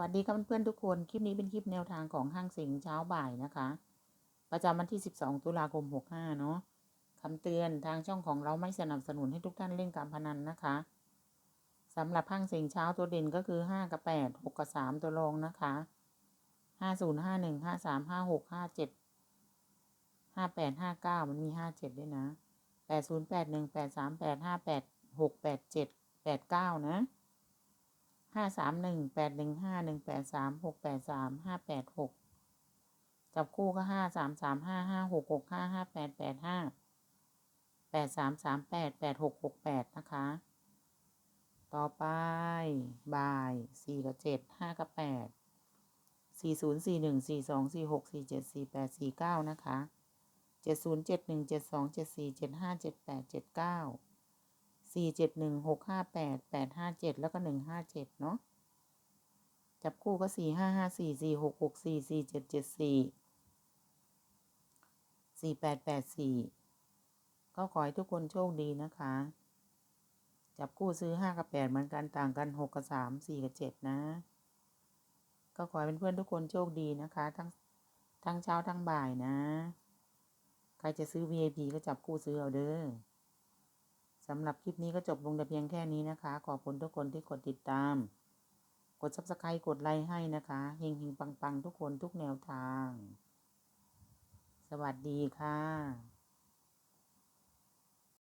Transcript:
วัสดีครับเพื่อนๆทุกคน คลิปนี้เป็นคลิปแนวทางของห้างสิงเช้าบ่ายนะคะ ประจำวันที่ 12 ตุลาคม 65 เนาะคำเตือนทางช่องของเราไม่สนับสนุนให้ทุกท่านเล่นการพนันนะคะสำหรับห้างสิงเช้าตัวเด่นก็คือ 5 กับ 8 6 กับ 3 ตัวรองนะคะ 50 51 53 56 57 58 59 มันมี 57 ด้วยนะ 80 81 83 85 86 87 89 นะ ห้าสามหนึ่งแปดหนึ่งห้าหนึ่งแปดสามหกแปดสามห้าแปดหกจับคู่ก็ห้าสามสามห้าห้าหกหกห้าห้าแปดแปดห้าแปดสามสามแปดแปดหกหกแปดนะคะ ต่อไปบ่ายสี่กับเจ็ดห้ากับแปดสี่ศูนย์สี่หนึ่งสี่สองสี่หกสี่เจ็ดสี่แปดสี่เก้านะคะเจ็ดศูนย์เจ็ดหนึ่งเจ็ดสองเจ็ดสี่เจ็ดห้าเจ็ดแปดเจ็ดเก้า สี่เจ็ดหนึ่งหกห้าแปดแปดห้าเจ็ดแล้วก็หนึ่งห้าเจ็ดเนาะจับคู่ก็สี่ห้าห้าสี่สี่หกหกสี่สี่เจ็ดเจ็ดสี่สี่แปดแปดสี่ก็ขอให้ทุกคนโชคดีนะคะ จับคู่ซื้อห้ากับแปดเหมือนกันต่างกันหกกับสามสี่กับเจ็ดนะ ก็ขอให้เพื่อนๆทุกคนโชคดีนะคะ ทั้งทั้งเช้าทั้งบ่ายนะ ใครจะซื้อ VIP ก็จับคู่ซื้อเอาเด้อ สำหรับคลิปนี้ก็จบลงแต่เพียงแค่นี้นะคะ ขอบคุณทุกคนที่กดติดตาม กด subscribe กดไลค์ให้นะคะเฮงเฮงปังปังทุกคนทุกแนวทาง สวัสดีค่ะ